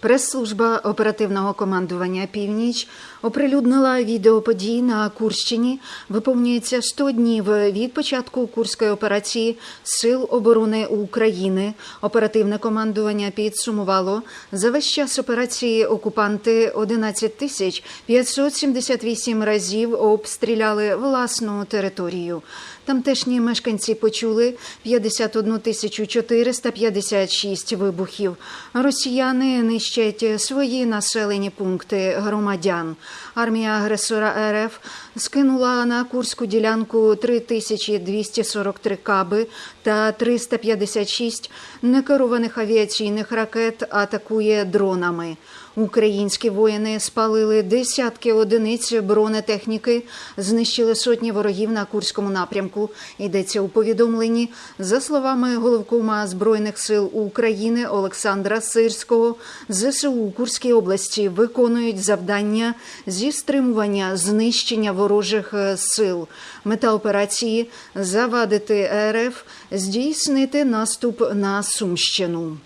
Прес-служба оперативного командування Північ оприлюднила відео подій на Курщині. Виповнюється 100 днів від початку Курської операції Сил оборони України. Оперативне командування підсумувало за весь час операції окупанти 11 тисяч 578 разів обстріляли власну територію. Тамтешні мешканці почули 51 тисячу 456 вибухів. Росіяни нищать свої населені пункти громадян. Армія агресора РФ скинула на курську ділянку 3243 каби та 356 некерованих авіаційних ракет атакує дронами. Українські воїни спалили десятки одиниць бронетехніки, знищили сотні ворогів на Курському напрямку. Йдеться у повідомленні. За словами головкома Збройних сил України Олександра Сирського, ЗСУ Курській області виконують завдання зі стримування знищення ворожих е, сил. Мета операції завадити РФ здійснити наступ на Сумщину.